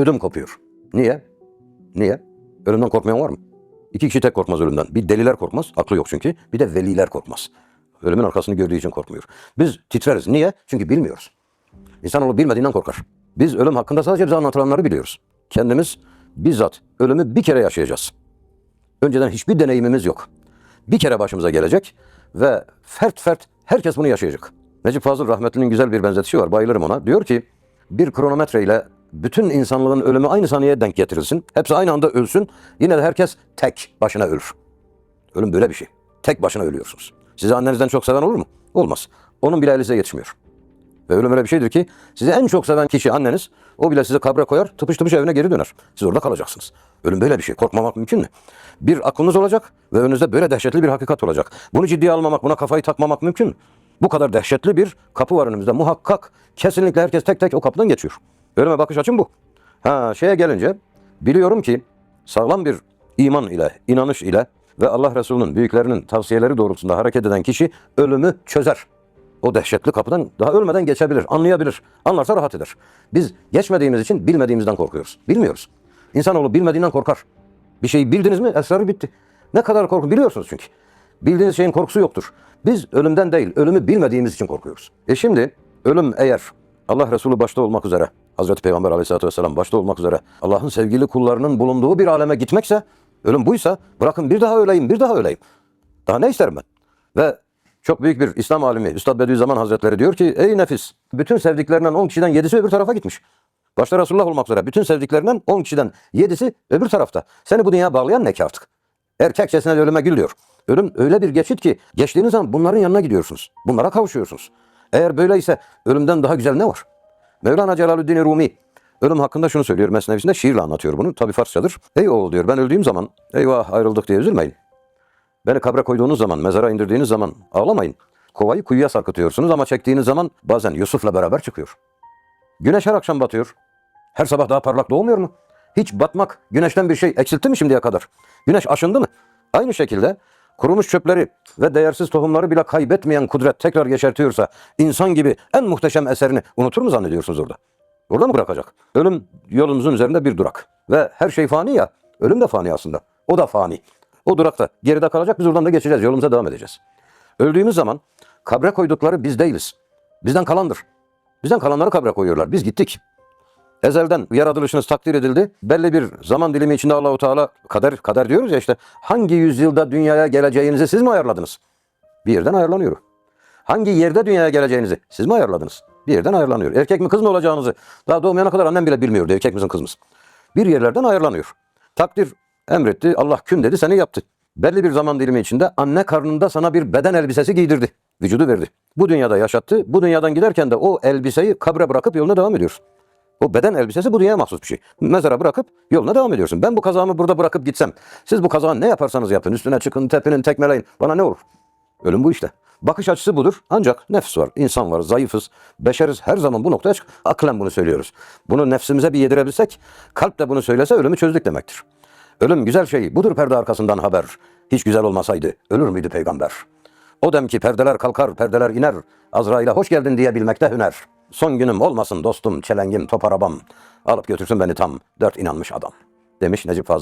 ödüm kopuyor. Niye? Niye? Ölümden korkmayan var mı? İki kişi tek korkmaz ölümden. Bir deliler korkmaz, aklı yok çünkü. Bir de veliler korkmaz. Ölümün arkasını gördüğü için korkmuyor. Biz titreriz. Niye? Çünkü bilmiyoruz. İnsanoğlu bilmediğinden korkar. Biz ölüm hakkında sadece bize anlatılanları biliyoruz. Kendimiz bizzat ölümü bir kere yaşayacağız. Önceden hiçbir deneyimimiz yok. Bir kere başımıza gelecek ve fert fert herkes bunu yaşayacak. Necip Fazıl rahmetlinin güzel bir benzetişi var. Bayılırım ona. Diyor ki bir kronometre ile bütün insanlığın ölümü aynı saniyeye denk getirilsin. Hepsi aynı anda ölsün. Yine de herkes tek başına ölür. Ölüm böyle bir şey. Tek başına ölüyorsunuz. Sizi annenizden çok seven olur mu? Olmaz. Onun bile eli size yetişmiyor. Ve ölüm öyle bir şeydir ki sizi en çok seven kişi anneniz. O bile sizi kabre koyar, tıpış tıpış evine geri döner. Siz orada kalacaksınız. Ölüm böyle bir şey. Korkmamak mümkün mü? Bir aklınız olacak ve önünüzde böyle dehşetli bir hakikat olacak. Bunu ciddiye almamak, buna kafayı takmamak mümkün mü? Bu kadar dehşetli bir kapı var önümüzde. Muhakkak kesinlikle herkes tek tek o kapıdan geçiyor. Ölüme bakış açım bu. Ha şeye gelince biliyorum ki sağlam bir iman ile, inanış ile ve Allah Resulü'nün büyüklerinin tavsiyeleri doğrultusunda hareket eden kişi ölümü çözer. O dehşetli kapıdan daha ölmeden geçebilir, anlayabilir. Anlarsa rahat eder. Biz geçmediğimiz için bilmediğimizden korkuyoruz. Bilmiyoruz. İnsanoğlu bilmediğinden korkar. Bir şeyi bildiniz mi esrarı bitti. Ne kadar korku biliyorsunuz çünkü. Bildiğiniz şeyin korkusu yoktur. Biz ölümden değil, ölümü bilmediğimiz için korkuyoruz. E şimdi ölüm eğer Allah Resulü başta olmak üzere, Hazreti Peygamber aleyhissalatü vesselam başta olmak üzere Allah'ın sevgili kullarının bulunduğu bir aleme gitmekse, ölüm buysa bırakın bir daha öleyim, bir daha öleyim. Daha ne isterim ben? Ve çok büyük bir İslam alimi Üstad Bediüzzaman Hazretleri diyor ki ey nefis bütün sevdiklerinden 10 kişiden 7'si öbür tarafa gitmiş. Başta Resulullah olmak üzere bütün sevdiklerinden 10 kişiden 7'si öbür tarafta. Seni bu dünyaya bağlayan ne ki artık? Erkekçesine ölüme gül diyor. Ölüm öyle bir geçit ki geçtiğiniz zaman bunların yanına gidiyorsunuz. Bunlara kavuşuyorsunuz. Eğer böyleyse ölümden daha güzel ne var? Mevlana Celaleddin Rumi ölüm hakkında şunu söylüyor Mesnevisinde şiirle anlatıyor bunu. Tabi Farsçadır. Ey oğul diyor ben öldüğüm zaman eyvah ayrıldık diye üzülmeyin. Beni kabre koyduğunuz zaman, mezara indirdiğiniz zaman ağlamayın. Kovayı kuyuya sarkıtıyorsunuz ama çektiğiniz zaman bazen Yusuf'la beraber çıkıyor. Güneş her akşam batıyor. Her sabah daha parlak doğmuyor mu? Hiç batmak güneşten bir şey eksiltti mi şimdiye kadar? Güneş aşındı mı? Aynı şekilde kurumuş çöpleri ve değersiz tohumları bile kaybetmeyen kudret tekrar yeşertiyorsa insan gibi en muhteşem eserini unutur mu zannediyorsunuz orada? Orada mı bırakacak? Ölüm yolumuzun üzerinde bir durak. Ve her şey fani ya. Ölüm de fani aslında. O da fani. O durakta geride kalacak biz oradan da geçeceğiz. Yolumuza devam edeceğiz. Öldüğümüz zaman kabre koydukları biz değiliz. Bizden kalandır. Bizden kalanları kabre koyuyorlar. Biz gittik. Ezelden yaratılışınız takdir edildi. Belli bir zaman dilimi içinde Allahu Teala kader kader diyoruz ya işte hangi yüzyılda dünyaya geleceğinizi siz mi ayarladınız? Bir yerden ayarlanıyor. Hangi yerde dünyaya geleceğinizi siz mi ayarladınız? Bir yerden ayarlanıyor. Erkek mi kız mı olacağınızı daha doğmayana kadar annem bile bilmiyordu erkek misin kız mısın. Bir yerlerden ayarlanıyor. Takdir emretti. Allah kün dedi seni yaptı. Belli bir zaman dilimi içinde anne karnında sana bir beden elbisesi giydirdi. Vücudu verdi. Bu dünyada yaşattı. Bu dünyadan giderken de o elbiseyi kabre bırakıp yoluna devam ediyorsun. O beden elbisesi bu dünyaya mahsus bir şey. Mezara bırakıp yoluna devam ediyorsun. Ben bu kazağımı burada bırakıp gitsem, siz bu kazağı ne yaparsanız yapın, üstüne çıkın, tepinin, tekmeleyin, bana ne olur? Ölüm bu işte. Bakış açısı budur. Ancak nefs var, insan var, zayıfız, beşeriz. Her zaman bu noktaya çık. Aklen bunu söylüyoruz. Bunu nefsimize bir yedirebilsek, kalp de bunu söylese ölümü çözdük demektir. Ölüm güzel şey. Budur perde arkasından haber. Hiç güzel olmasaydı ölür müydü peygamber? O dem ki perdeler kalkar, perdeler iner. Azrail'e hoş geldin diye bilmekte hüner. Son günüm olmasın dostum, çelengim, top arabam. Alıp götürsün beni tam dört inanmış adam. Demiş Necip Fazıl.